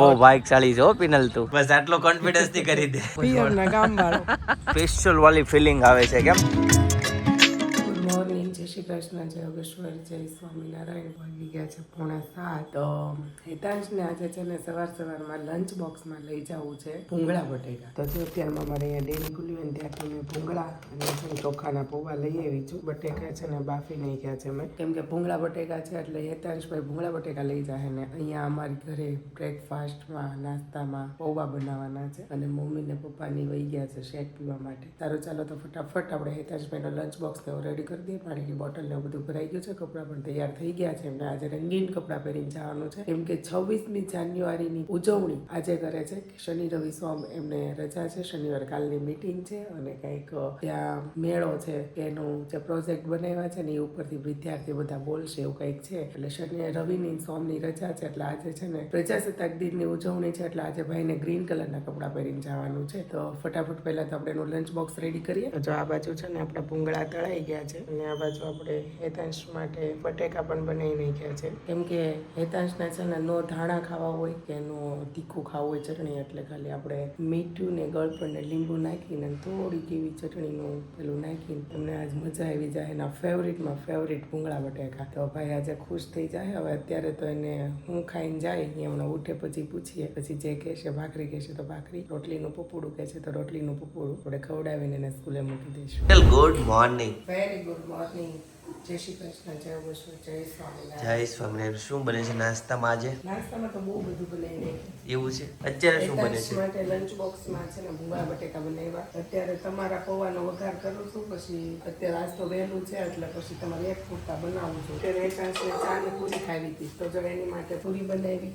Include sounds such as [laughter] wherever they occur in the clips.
બહુ બાઇક ચાલી છે પિનલ તું. બસ આટલો કોન્ફિડન્સથી કરી દે. પિયરના ગામ વાળો સ્પેશિયલ વાલી ફિલિંગ આવે છે કેમ? જય શ્રી કૃષ્ણ જય યોગેશ્વર જય સ્વામિનારાયણ. વાગી ગયા છે પોણા સાત. તો હિતાંશને આજે છે ને સવાર સવારમાં લંચ બોક્સમાં લઈ જવું છે ભૂંગળા બટેકા તો જો અત્યારમાં મારે અહીંયા ડેરી ખુલ્યું હોય ને ત્યાંથી મેં ભૂંગળા અને છે ચોખાના પૌવા લઈ આવી છું. બટેકા છે ને બાફી નહીં ગયા છે મેં. કેમ કે ભૂંગળા બટેકા છે એટલે હેતાંશભાઈ ભૂંગળા બટેકા લઈ જાય ને અહીંયા અમારી ઘરે બ્રેકફાસ્ટમાં નાસ્તામાં પૌવા બનાવવાના છે અને મમ્મી ને પપ્પાની વહી ગયા છે શેક પીવા માટે. તારો ચાલો તો ફટાફટ આપણે હેતાંશભાઈનો લંચ બોક્સ ને રેડી કરી દઈએ. પાણીની બોટલ ને બધું ભરાઈ ગયું છે. કપડાં પણ તૈયાર થઈ ગયા છે. એમને આજે રંગીન કપડાં પહેરીને જવાનું છે. કેમ કે છવ્વીસમી જાન્યુઆરીની ઉજવણી આજે કરે છે શનિ, રવિ, સોમ એમને રજા છે. શનિવાર કાલની મિટિંગ છે અને કંઈક ત્યાં મેળો છે એનું જે પ્રોજેક્ટ બનાવ્યા છે ને એ ઉપરથી વિદ્યાર્થી બધા બોલશે એવું કંઈક છે. એટલે શનિ, રવિની સોમની રજા છે. એટલે આજે છે ને પ્રજાસત્તાક દિનની ઉજવણી છે. એટલે આજે ભાઈને ગ્રીન કલરના કપડાં પહેરીને જવાનું છે. તો ફટાફટ પહેલા તો આપણે એનું લંચ બોક્સ રેડી કરીએ. જો આ બાજુ છે ને આપણા ભૂંગળા તળાઈ ગયા છે. અને આ બાજુ આપણે હેતાંશ માટે બટેકા પણ બનાવી નાખ્યા છે. કેમ કે હેતાંશને છે ને નો ધાણા ખાવા હોય કે નો તીખું ખાવું હોય ચટણી એટલે ખાલી આપણે મીઠું ને ગળપણ ને લીંબુ નાખીને થોડીક એવી ચટણીનું પેલું નાખીને તમને આજ મજા આવી જાય એના ફેવરિટમાં ફેવરિટ ભૂંગળા બટેકા. તો ભાઈ આજે ખુશ થઈ જાય હવે અત્યારે તો એને હું ખાઈને જાય હમણાં ઉઠે પછી પૂછીએ પછી જે કહેશે ભાખરી કહેશે તો ભાખરી રોટલીનું પપોડું કહેશે તો રોટલીનું પપોડું. આપણે ખવડાવીને એને સ્કૂલે મૂકી દઈશું. Good morning very good morning જય શ્રી કૃષ્ણ જય વિષ્ણુ જય સ્વામિનારાયણ. જય સ્વામિનારાયણ. શું બને છે નાસ્તામાં આજે? નાસ્તામાં તો બહુ બધું બનાવી એવું છે? અત્યારે શું બને છે? માટે લંચ બોક્સમાં છે ને ભૂંગળા બટેકા બનાવ્યા. અત્યારે તમારા પૌવાનો વઘાર કરું છું પછી અત્યારે આજ તો વહેલું છે એટલે પછી તમારે એક પૂરતા બનાવું છું. અત્યારે હેતાંશને ચા ને પૂરી ખાવી હતી તો જો એની માટે પૂરી બનાવી.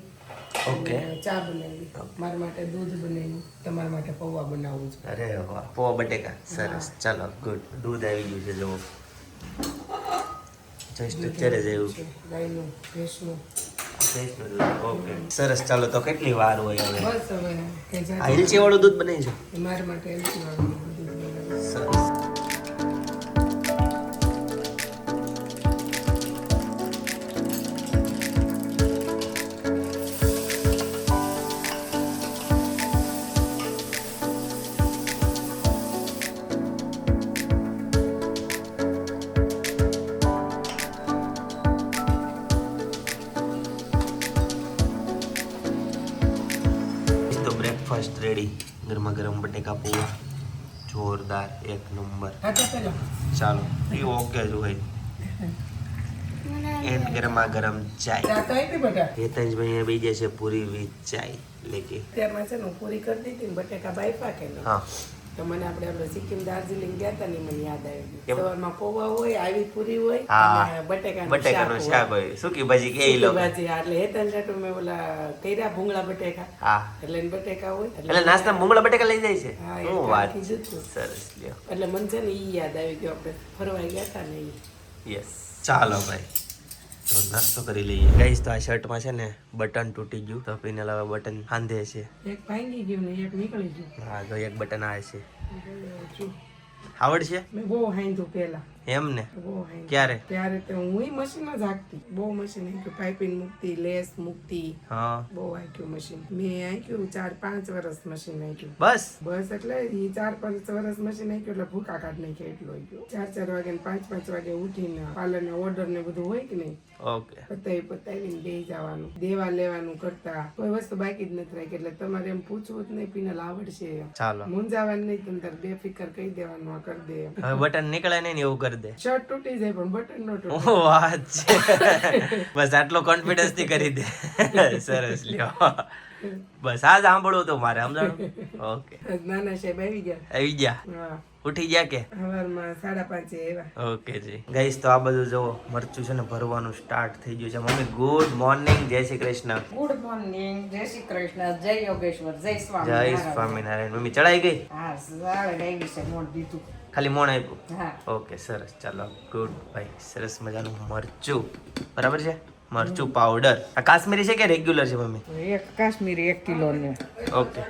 ઓકે. ચા બનાવી. મારા માટે દૂધ બનાવ્યું તમારા માટે પૌવા બનાવવું છે. અરે વાહ પૌવા બટેકા સરસ. ચાલો ગુડ દૂધ આવી ગયું છે જુઓ. જસ્ટ અત્યારે જ આવ્યું ઓકે સરસ ચાલો તો કેટલી વાર હોય હવે? આ વાળું દૂધ બનાવી છે? મારા માટે સરસ. ગરમા ગરમ ચાય. તો આપી બધા છે પૂરી વિથ ચાય લેકે. ત્યારમાં છે ને પૂરી કરી દીધી ને બટેકા બાફા કે હા. તો મને આપણે આપણે સિક્કિમ દાર્જિલિંગ ગયા હતા ને મને યાદ આવી સવારમાં પૌવા હોય આવી પૂરી હોય. અને બટેકાનું બટેકાનું શાક હોય. સુકી ભાજી કે લો ભાજી, એટલે હેતન જાટુ મેં ઓલા કર્યા ભૂંગળા બટેકા. હા. એટલે બટેકા હોય એટલે નાસ્તા મૂંગળા બટેકા લઈ જાય છે? હું વાત? સરસ લ્યો. એટલે મને છે ને ઈ યાદ આવી ગયો. આપણે ફરવા ગયા હતા ને યસ ચાલો ભાઈ. તો નાસ્તો કરી લઈએ. ગાઈસ તો આ શર્ટમાં છે ને બટન તૂટી ગયું. તો પીને લાવે બટન બાંધે છે. એક ભાંગી ગયું ને એક નીકળી ગયું. હા તો એક બટન આવે છે. આવડશે? મેં બહુ હાંધું પેલા એમ ને? ક્યારે? ત્યારે તો હું મશીન જ હાંકતી. બહુ મશીન હાંક્યું. પાઇપિંગ મૂકતી લેસ મૂકતી. હા. બહુ હાંક્યું મશીન મેં હાંક્યું ચાર પાંચ વર્ષ મશીન હાંક્યું. બસ? બસ એટલે ઈ ચાર પાંચ વર્ષ મશીન હાંક્યું એટલે ભૂકા કાઢ નાખ્યો એટલું હાંક્યું ચાર ચાર વાગે પાંચ પાંચ વાગે ઉઠીને પાર્લર ને ઓર્ડર ને બધું હોય કે નહીં? ઓકે પતાવી પતાવીને બે જવાનું દેવા લેવાનું કરતા. કોઈ વસ્તુ બાકી જ નથી રાખી એટલે તમારે એમ પૂછવું જ નહીં પીનલ આવડશે. ચાલો. મૂંઝાવાનું નહીં તમે તાર બે ફિકર કહી દેવાનું આ કરી દે. હવે બટન નીકળે નહીં ને એવું કરી દે. શર્ટ તૂટી જાય પણ બટન નો તૂટે. ઓ વાત છે. [laughs] બસ આટલો કોન્ફિડન્સથી કરી દે. [laughs] સરસ લ્યો. બસ આ સાંભળવું તો મારે સમજાણું? [laughs] ઓકે નાના સાહેબ આવી ગયા. આવી ગયા. હા. ઉઠી ગયા કે? સવારમાં સાડા પાંચે આવ્યા. ઓકે જી. ગાઈસ તો આ બધું જો મરચું છે ને ભરવાનું સ્ટાર્ટ થઈ ગયું છે. મમ્મી ગુડ મોર્નિંગ જય શ્રી કૃષ્ણ. ગુડ મોર્નિંગ જય શ્રી કૃષ્ણ. જય યોગેશ્વર. જય જય સ્વામિનારાયણ. મમ્મી ચડાઈ ગઈ? હા સાવે ગઈ છે નોટ દીધું. ખાલી મોણ આપ્યું? ઓકે સરસ. ચાલો ગુડ ભાઈ સરસ મજાનું મરચું. બરાબર છે? મરચું પાવડર આ કાશ્મીરી છે કે રેગ્યુલર છે મમ્મી? એક કાશ્મીરી એક કિલો નું ઓકે.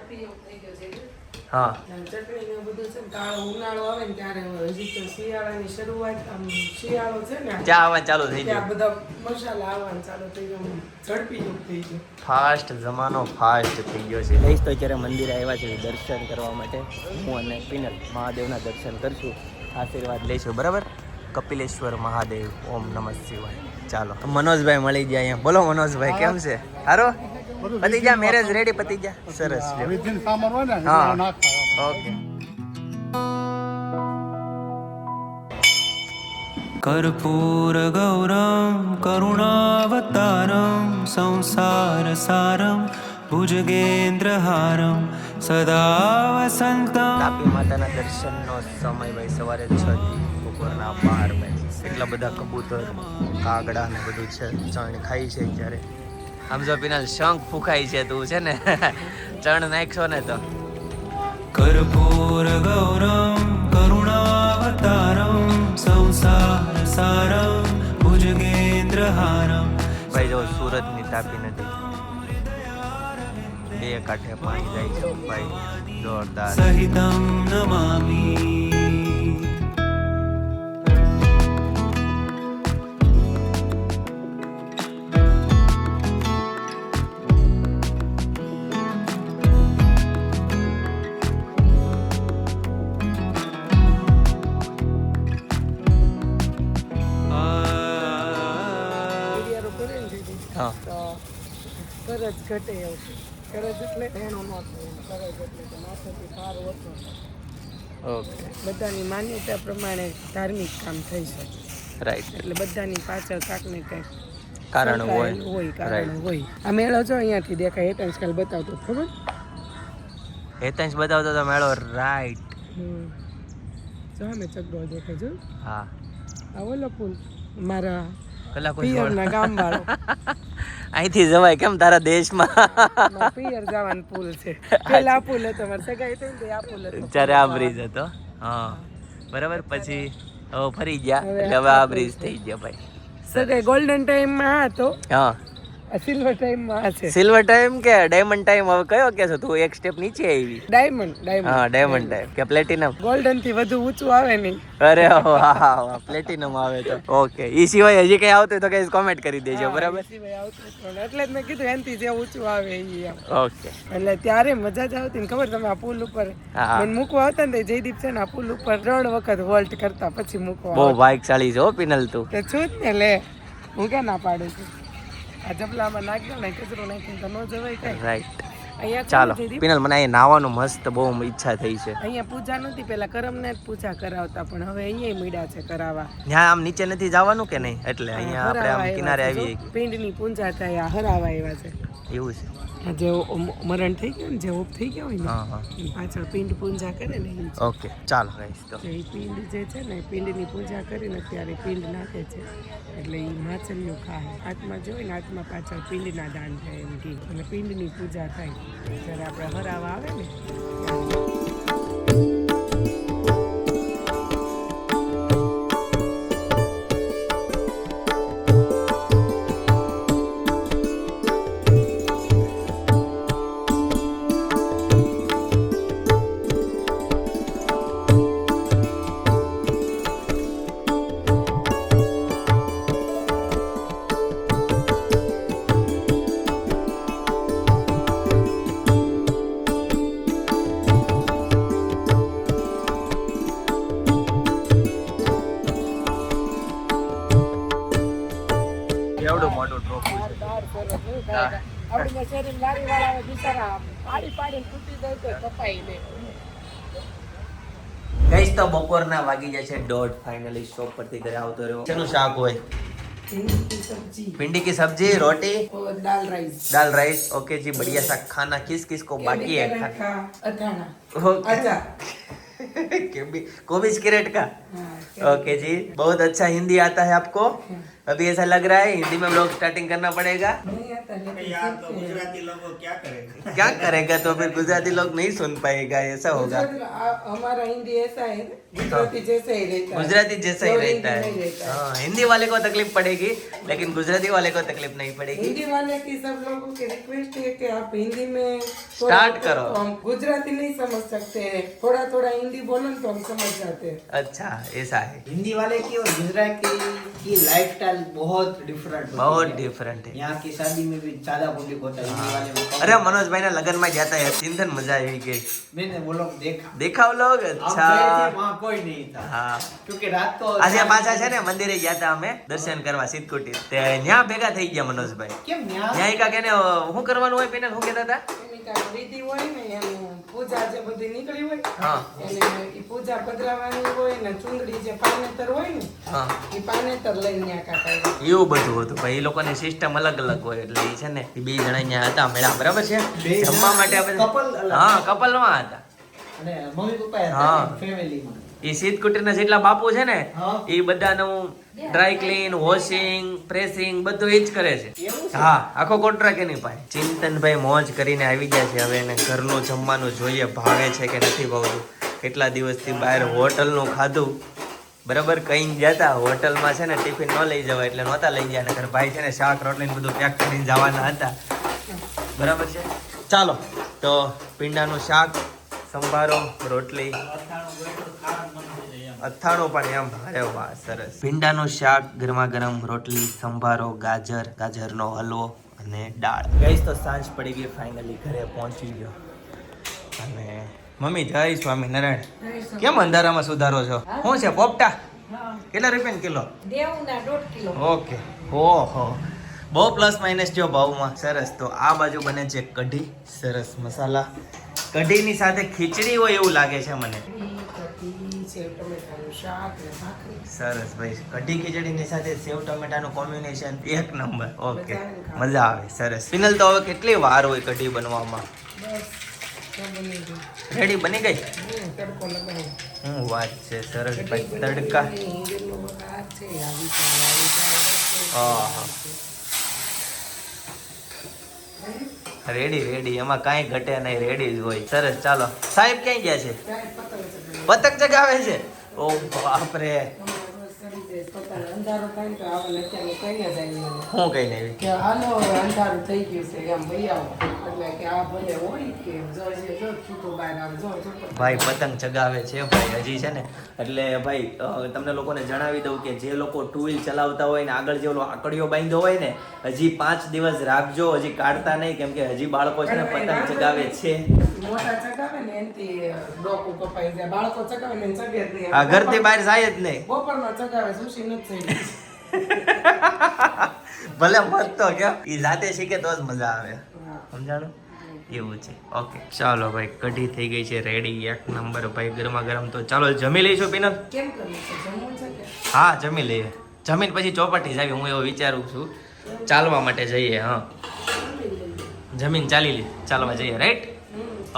હા. ચટણી બધું છે કાળો ઉનાળો આવે ને ત્યારે હજી તો શિયાળાની શરૂઆત આમ શિયાળો છે ને ચા આવવાનું ચાલુ થઈ ગયું. બધા મસાલા આવવાનું ચાલુ થઈ ગયું ઝડપી યુગ થઈ ગયું. ફાસ્ટ જમાનો ફાસ્ટ થઈ ગયો છે. ગઈશ તો અત્યારે મંદિરે આવ્યા છે દર્શન કરવા માટે. હું અને પિનલ મહાદેવના દર્શન કરશું. આશીર્વાદ લઈશું બરાબર? કપિલેશ્વર મહાદેવ ઓમ નમઃ શિવાય. ચાલો. મનોજભાઈ મળી ગયા અહીંયા. બોલો મનોજભાઈ કેમ છે? સારો પતી જા મેરેજ રેડી પતી જા સરસ લ્યો. વિધિન સામાન હોય ને હા. એમાં નાખતા ઓકે कर्पूरगौरं करुणावतारं संसारसारं भुजगेन्द्रहारं सदा वसन्तं તાપી માતાના દર્શનનો સમય ભાઈ સવારે છ થી બપોરના બાર ભાઈ એટલા બધા કબૂતર કાગડા ને બધું છે ચણ ખાઈ છે ત્યારે સમજો પિનલ શંખ ફૂંકાઈ છે તું છે ને [laughs] ચણ નાખશો ને તો. કરપૂર ગૌરમ કરુણાવતારમ સંસાર સારમ ભુજગેન્દ્ર હારમ. ભાઈ જો સુરતની તાપી નદી. બે કાંઠે પાણી જાય છે ભાઈ. જોરદાર. સહિતમ નમામી. ઘટે એવું છે. કરજ એટલે એનો નો થાય કરજ એટલે માથેથી પાર ઓછો ઓકે બધાની માન્યતા પ્રમાણે ધાર્મિક કામ થઈ શકે. રાઈટ એટલે બધાની પાછળ કાંક ને કંઈક કારણ હોય. હોય કારણ હોય. આ મેળો જો અહીંયાથી દેખાય ટાઈમ કાલ બતાવતો ખબર? હેતાંશ બતાવતો તો મેળો રાઈટ જો અમે ચગડો દેખાય જો. હા. આ ઓલો પુલ મારા કલાકો ગામ વાળો. અહીંથી જવાય કેમ તારા દેશમાં? પિયર જવાનો પુલ છે. પેલા પુલ હતો મારે સગાઈ થઈ આ પુલ હતો. જ્યારે આ બ્રિજ હતો. હા. બરાબર? પછી હવે ફરી ગયા. એટલે હવે આ બ્રિજ થઈ ગયો ભાઈ. સગાઈ ગોલ્ડન ટાઈમમાં હતો. હા. સિલ્વર ટાઈમમાં છે. સિલ્વર ટાઈમ કે ડાયમંડ ટાઈમ હવે કયો કે છે તું? એક સ્ટેપ નીચે આવી. ડાયમંડ ડાયમંડ હા ડાયમંડ ટાઈમ કે પ્લેટિનમ ગોલ્ડનથી વધુ ઊંચું આવે નહીં. અરે વાહ પ્લેટિનમ આવે તો. ઓકે ઈ સિવાય હજી કઈ આવતું તો કઈ કોમેન્ટ કરી દેજો બરાબર? સિવાય એટલે જ મેં કીધું એનથી જે ઊંચું આવે ઈ ઓકે એટલે ત્યારે મજા જ આવતી ને ખબર તમે આ પુલ ઉપર. મને મૂકવા આવતા ને જયદીપ છે ને આ પુલ ઉપર ત્રણ વખત વોલ્ટ કરતા પછી મૂકવા બહુ આવતા. ચાલી જો પિનલ તું. તે છું જ ને લે. હું ક્યાં ના પાડું છું આ જબલામાં નાખ્યો ને કચરો નાખીને તો ન જવાય કઈ. રાઈટ ચાલો પિનલ મને અહીંયા નાવાનું મસ્ત બહુ ઈચ્છા થઈ છે. અહીંયા પૂજા નથી પેલા કરમને જ પૂજા કરાવતા પણ હવે અહીંયા મીડા છે કરાવવા. ત્યાં આમ નીચે નથી જવાનું કે નહીં? એટલે અહીંયા આપણે આમ કિનારે જો. પિંડની પૂજા થાય હરાવા છે. એવું છે. જે મરણ થઈ ગયું ને જે ઓફ થઈ ગયા હોય ને પાછળ પિંડ પૂજા કરે ને ઓકે ચાલો ગાઈસ તો. એ પિંડ જે છે ને પિંડની પૂજા કરીને ત્યારે પિંડ નાખે છે. એટલે એ માછલીઓ ખાય. હાથમાં જોઈ ને હાથમાં પાછળ પિંડના દાન થાય એમ કે. એટલે પિંડની પૂજા થાય. જ્યારે આપણે હરાવા આવે ને બાર સરસ નહીં થાય. આપણીને શેરીમાં લારીવાળા આવે બિચારા પાડી પાડીને તૂટી જાય તો કપાઈ લે ગાઈસ તો બપોરના વાગી જાય છે દોઢ ફાઇનલી શોપ પરથી ઘરે આવતો રહ્યો શેનું શાક હોય ભીંડીની સબ્જી भिंडी की सब्जी रोटी और दाल राइस दाल राइस ओके जी बढ़िया सा खाना किस किस को बाकी है कैरेट का अथाना ओके अच्छा के भी कोबिज कैरेट का हाँ ओके जी बहुत अच्छा हिंदी आता है आपको अभी ऐसा लग रहा है हिंदी में ब्लॉग स्टार्टिंग करना पड़ेगा। गुजराती लोग सीखते हैं। क्या करेगा तो फिर गुजराती लोग नहीं सुन पाएगा ऐसा होगा। हमारा हिंदी ऐसा है गुजराती जैसा ही रहता है। गुजराती जैसा ही रहता हिंदी है। हाँ, हिंदी वाले को तकलीफ़ पड़ेगी लेकिन गुजराती वाले को तकलीफ़ नहीं पड़ेगी। हिंदी वाले की सब लोगों की रिक्वेस्ट है कि आप हिंदी में स्टार्ट करो। तो हम गुजराती नहीं समझ सकते हैं। थोड़ा थोड़ा हिंदी बोलो तो हम समझ जाते हैं। अच्छा ऐसा है। हिंदी वाले की और गुजराती की लाइफस्टाइल बहुत डिफरेंट बहुत डिफरेंट है। यहाँ की शादी में भी ज़्यादा पब्लिक होता है। अरे मनोज भाई ना लगन में जाता है चिंतन मज़ा आई गई मैंने वो लोग देखा। देखा वो लोग? अच्छा। કોઈ નહીં હા. કે રાત તો આજે પાછા છે ને મંદિરે ગયા હતા અમે દર્શન કરવા સિદ્ધકુટી. તે ન્યા ભેગા થઈ ગયા મનોજભાઈ. કેમ ન્યા? ન્યા કા કેને શું કરવાનું હોય પેને શું કહેતા હતા? એવું બધું હતું એ લોકોની સિસ્ટમ અલગ અલગ હોય એટલે છે ને બે જણા ત્યાં હતા મેળા બરાબર છે? જમવા માટે કપલ હા કપલમાં હતા. એ સિદ્ધકુટીના જેટલા બાપુ છે ને એ બધાનું ડ્રાય ક્લીન વોશિંગ પ્રેસિંગ બધું એ જ કરે છે. હા આખો કોન્ટ્રાક્ટ એની પાસે. ચિંતનભાઈ મોજ કરીને આવી ગયા છે. હવે એને ઘરનું જમવાનું જોઈએ ભાવે છે કે નથી ભાવતું. કેટલા દિવસથી બહાર હોટલનું ખાધું. બરાબર કઈ જતા. હોટલમાં છે ને ટિફિન ન લઈ જવાય એટલે નહોતા લઈ ગયા. નગર ભાઈ છે ને શાક રોટલી બધું પેક કરીને જવાના હતા. બરાબર છે? ચાલો તો પીંડાનું શાક સંભારો રોટલી. અથાણું પણ એમ ભારે વાહ સરસ. ભીંડાનું શાક ગરમા ગરમ રોટલી સંભારો ગાજર ગાજરનો હલવો અને દાળ. ગઈશ તો સાંજ પડી ગઈ ફાઇનલી ઘરે પહોંચી ગયો. અને મમ્મી જય સ્વામિનારાયણ કેમ અંધારામાં સુધારો છો? શું છે પોપટા? કેટલા રૂપિયા કિલો? દેવના દોઢ કિલો. ઓકે. ઓહો. બહુ પ્લસ માઇનસ જો ભાવમાં. સરસ. તો આ બાજુ બને છે કઢી. સરસ મસાલા. કઢીની સાથે ખીચડી હોય એવું લાગે છે મને. સેવ ટમેટાનું શાક ને ભાખરી. સરસ ભાઈ. કઢી ખીચડીની સાથે સેવ ટમેટાનું કોમ્બિનેશન એક નંબર. ઓકે મજા આવે. સરસ. ફિનલ તો હવે કેટલી વાર હોય કઢી બનવામાં રેડી બની ગઈ? તડકો લગાવો. હું વાત છે? સરસ ભાઈ. તડકા. હા આહા. રેડી રેડી એમાં કાંઈ ઘટે નહીં. રેડી જ હોય. સરસ. ચાલો. સાહેબ ક્યાં ગયા છે? પતંગ ચગાવે. છે ઓ બાપરે અંધારો થાય તો આવે ને અત્યારે કઈ જ આવી. હું કઈ લેવી કે હાલો અંધારું થઈ ગયું છે એમ ભાઈ આવો. એટલે કે આ ભલે હોય કે જો છે જો છૂટો બહાર આવે જો ભાઈ પતંગ ચગાવે છે ભાઈ હજી છે ને. એટલે ભાઈ તમને લોકોને જણાવી દઉં કે જે લોકો ટુ વ્હીલ ચલાવતા હોય ને આગળ જે ઓલો આકડીઓ બાંધ્યો હોય ને હજી પાંચ દિવસ રાખજો હજી કાઢતા નહીં કેમ કે હજી બાળકો છે ને પતંગ ચગાવે છે. મોટા ચગાવે ને એનથી ડોકું કપાઈ જાય. બાળકો ચગાવે ને ચગે જ નહીં ઘરથી બહાર જાય જ નહીં. બપોરમાં ચગાવે સુશી નથી ભલે મત તો કે એ જાતે શીખે તો જ મજા આવે. સમજાણું? એવું છે. ઓકે ચાલો ભાઈ કઢી થઈ ગઈ છે રેડી એક નંબર ભાઈ ગરમા ગરમ તો ચાલો જમી લઈશું પીનલ. કેમ હા જમી લઈએ. જમીન પછી ચોપાટી જાવી હું એવો વિચારું છું. ચાલવા માટે જઈએ હા. જમીન ચાલી લે. ચાલવા જઈએ રાઈટ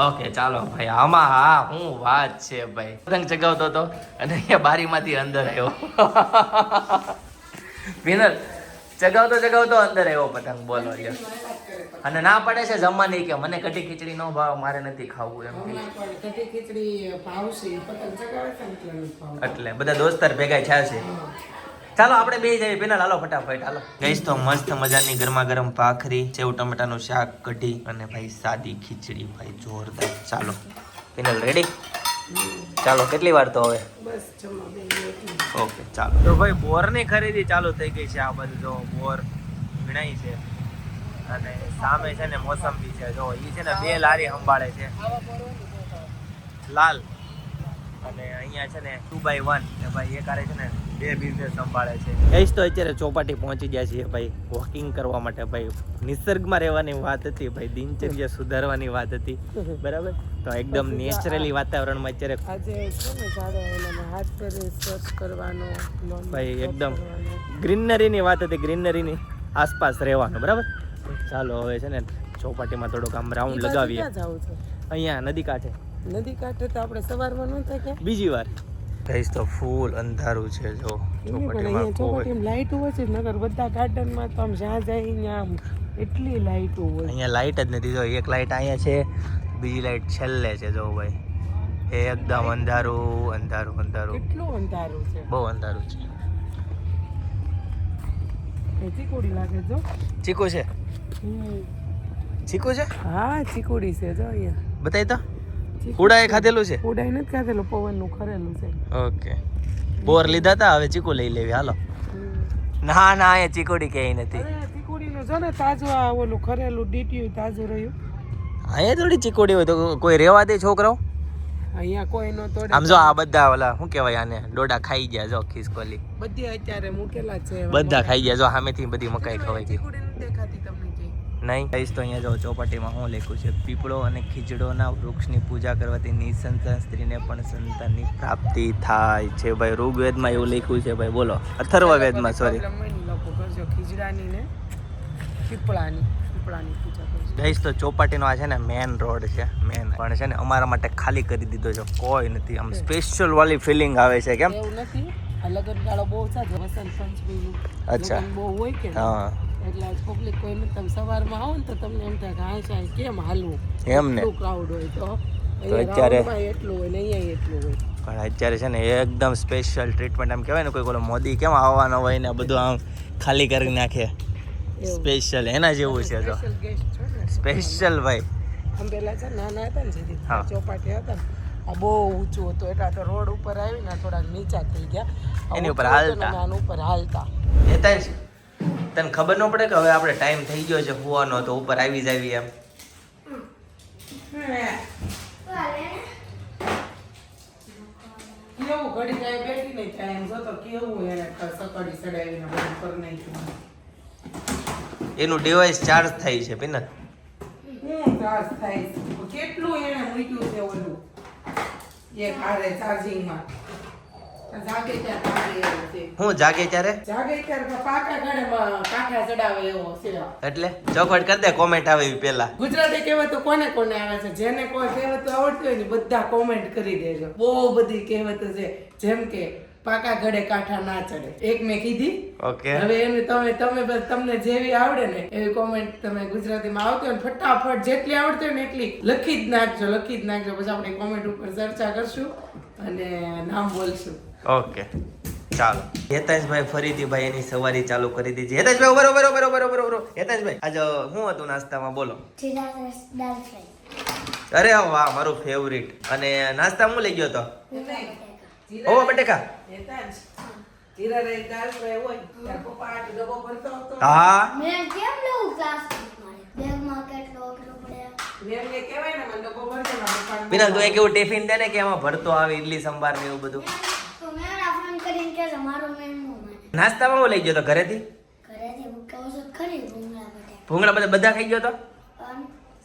ઓકે ચાલો ભાઈ આમાં હા હું વાત છે ભાઈ. પતંગ ચગાવતો હતો અને અહીંયા બારીમાંથી અંદર આવ્યો. [laughs] વિનર ચગાવતો ચગાવતો અંદર એવો પતંગ બોલો અને ના પડે છે જમવાની કે મને કઢી ખીચડી નો ભાવ મારે નથી ખાવું એમ એટલે બધા દોસ્તાર ભેગા થયા છે. ચાલો આપણે બે જઈએ. પેલા હાલો ફટાફટ હાલો. ગઈશ તો મસ્ત મજાની ગરમા ગરમ ભાખરી સેવ ટમેટાનું શાક કઢી અને ભાઈ સાદી ખીચડી ભાઈ જોરદાર. ચાલો. પિનલ રેડી ચાલો કેટલી વાર તો હવે? બસ જમવા ઓકે ચાલો. તો ભાઈ બોરની ખરીદી ચાલુ થઈ ગઈ છે આ બધું જો બોર વીણાઈ છે અને સામે છે ને મોસંબી છે. જો એ છે ને બે લારી સંભાળે છે. લાલ. અને અહીંયા છે ને ટુ બાય વન ભાઈ એક આરે છે ને બે બિઝનેસ સંભાળે છે. ગઈશ તો અત્યારે ચોપાટી પહોંચી ગયા છીએ ભાઈ. વોકિંગ કરવા માટે ભાઈ. નિસર્ગમાં રહેવાની વાત હતી ભાઈ. દિનચર્યા સુધારવાની વાત હતી. બરાબર? તો એકદમ નેચરલી વાતાવરણમાં અત્યારે આજે કરવાનો ભાઈ એકદમ ગ્રીનરીની વાત હતી. ગ્રીનરીની આસપાસ રહેવાનું. બરાબર? ચાલો હવે છે ને ચોપાટીમાં થોડોક આમ રાઉન્ડ લગાવીએ. ક્યાં જાવું છે? અહીંયા નદી કાંઠે. નદી કાંઠે તો આપણે સવારમાં ન થાય બીજી વાર. કહીશ તો ફૂલ અંધારું છે જો. પણ ચોપાટીમાં બહુ લાઈટો હોય છે નગર બધા ગાર્ડનમાં તો આમ જ્યાં જાય આમ એટલી લાઈટ હોય. અહીંયા લાઈટ જ નથી જો એક લાઈટ અહીંયા છે બીજી લાઈટ છેલ્લે છે જો ભાઈ. એ એકદમ અંધારું અંધારું અંધારું. કેટલું અંધારું છે. બહુ અંધારું છે. ચીકુડી લાગે જો. ચીકુ છે? ચીકુ છે? હા ચીકુડી છે જો અહીંયા. બતાય તો. ચીકુ ખાધેલું છે? ઉડાઈ નથી ખાધેલું પવનનું ખરેલું છે. ઓકે. બોર લીધા હતા હવે ચીકુ લઈ લેવી. હાલો. ના ના અહીંયા ચીકુડી ક્યાંય નથી. અરે ચીકુડીનું જો ને તાજું આ ઓલું ખરેલું ડીટીયું તાજું રહ્યું. અહીંયા થોડી ચીકુડી હોય તો કોઈ રેવા દે છોકરાઓ અહીંયા કોઈ નો તોડે. આમ જો આ બધા ઓલા શું કહેવાય આને? ડોડા ખાઈ ગયા જો ખિસકોલી. બધી અત્યારે મૂકેલા છે બધા ખાઈ ગયા જો સામેથી બધી મકાઈ ખવાઈ ગઈ. ચીકુડી નથી દેખાતી. નહીં. કહીશ તો અહીંયા જો ચોપાટીમાં હું લખ્યું છે પીપળો અને ખીજડોના વૃક્ષની પૂજા કરવાથી નિસંતાન સ્ત્રીને પણ સંતાનની પ્રાપ્તિ થાય છે. ભાઈ ઋગ્વેદમાં એવું લખ્યું છે ભાઈ બોલો. અથર્વવેદમાં સોરી ખીજડાની ને પીપળાની ગઈશ તો ચોપાટીનો આ છે ને મેન રોડ છે મેન પણ છે ને અમારા માટે ખાલી કરી દીધો છે કોઈ નથી. આમ સ્પેશિયલ વાળી ફિલિંગ આવે છે કેમ? એવું નથી. લગન ગાળો બહુ છે વસંત પંચમીનું અચ્છા. બહુ હોય કે હા. એટલે પબ્લિક કોઈ ને તમે સવારમાં આવો ને તો તમને એમ થાય કે હા સાહેબ કેમ હાલવું? એમ ને? ક્રાઉડ હોય તો. તો અત્યારે- એટલું હોય ને અહીંયા એટલું હોય. પણ અત્યારે છે ને એકદમ સ્પેશિયલ ટ્રીટમેન્ટ આમ કહેવાય ને કોઈ બોલો મોદી કેમ આવવાનો હોય ને બધું આમ ખાલી કરી નાખે? સ્પેશિયલ એના જેવું છે તો. સ્પેશિયલ ભાઈ. આમ પેલા છે ને નાના હતા ને જેથી ચોપાટી હતા ને આ બહુ ઊંચું હતું. એટલે તો રોડ ઉપર આવીને થોડાક નીચા થઈ ગયા. એની ઉપર હાલતા. ઉપર હાલતા. તને ખબર ન પડે કે હવે આપણે ટાઈમ થઈ ગયો છે હોવાનો તો ઉપર આવી જાવી એમ. કેવું ઘડી જાય બેઠી નહીં થાય એમ જોતો કેવું એને સકડી ચડાવીને બધું કરી નાખ્યું એનું ડિવાઇસ ચાર્જ થાય છે પિનલ હું ચાર્જ થાય કેટલું એને મૂક્યું છે ઓલું? એક હારે ચાર્જિંગમાં જાગે ત્યાં કાઢે એવું છે હું જાગે ત્યારે? પાકા ગાળામાં કાંઠા ચડાવે એવો છે એટલે ચોખવટ કરી દે કોમેન્ટ આવે એવી પેલા ગુજરાતી કહેવતો કોને કોને આવે છે? જેને કોઈ કહેવતો આવડતી હોય ને બધા કોમેન્ટ કરી દેજો. બહુ બધી કહેવતો છે જેમ કે પાકા ઘડે કાંઠા ના ચડે. એક મેં કીધી. ઓકે. હવે એનું તમે તમે તમને જેવી આવડે ને એવી કોમેન્ટ તમે ગુજરાતીમાં આવતી હોય ને ફટાફટ જેટલી આવડતી હોય ને એટલી લખી જ નાખજો લખી જ નાખજો. પછી આપણે કોમેન્ટ ઉપર ચર્ચા કરશું અને નામ બોલશું. ઓકે ચાલો. હેતાશભાઈ ફરીથી ભાઈ એની સવારી ચાલુ કરી દીધી. હેતાશભાઈ ઉભરો ઉભરો ઉભરો ઉભરો ઉભરો હેતાશભાઈ આજે શું હતું નાસ્તામાં? બોલો. અરે વાહ મારું ફેવરિટ અને નાસ્તા હું લઈ ગયો તો? ઓ બટેકા? હા? મેં કેમ લેવું પ્લાસ્ટિક મારે? બેગમાં કેટલો કેટલો પડે મેમને કહેવાય ને મને ડબ્બો ભરજો ને પપ્પાને પિનલ તું એક એવું ટિફિન દે ને કે એમાં ભરતો આવે ઇડલી સંભાર ને એવું બધું? નાસ્તામાં હું લઈ ગયો તો ઘરેથી? ઘરેથી હું કહું ખરી ભૂંગળા ભૂંગળા બધા બધા ખાઈ ગયો તો?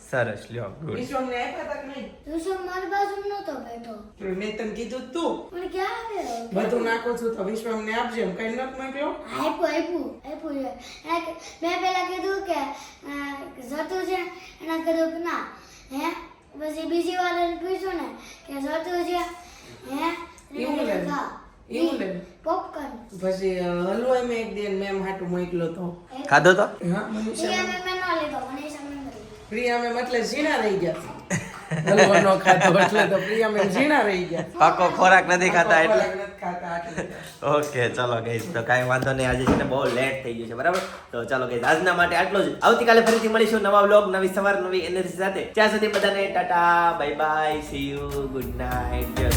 સરસ લ્યો ગુડ વિશ્વમને આપ્યા તા કે નહીં? તું મારી બાજુ નતો બેઠો. મેં તને કીધું તું. પણ ક્યાં આવ્યો? બધું નાખો છું તો વિશ્વમને આપજે એમ કઈ આપ્યું આપ્યું આપ્યું છે. મેં પેલા કીધું કે જતું છે એના કીધું કે ના હે? પછી બીજી વાર એને પૂછ્યું ને કે જતું છે હે? એવું લે. એવું લે. પોપકોર્ન પછી હલવાઈ મેં એક દિન મેમ હાટું મોકલ્યો તો. ખાધો તો? હા મનીષા મેં મેં ન લીધો મને એ પ્રિયા મેમ એટલે ઝીણા રહી ગયા હલવો ખાધો એટલે તો પ્રિયા મેમ ઝીણા રહી ગયા પાકો ખોરાક નથી ખાતા એટલે. ખોરાક નથી ખાતા એટલે ઓકે ચાલો ગઈશ તો કાંઈ વાંધો નહીં આજે છે ને બહુ લેટ થઈ ગયું છે બરાબર? તો ચાલો ગઈશ આજના માટે આટલો જ. આવતીકાલે ફરીથી મળીશું નવા વ્લોગ નવી સવાર નવી એનર્જી સાથે. ત્યાં સુધી બધાને tata bye bye see you good night જય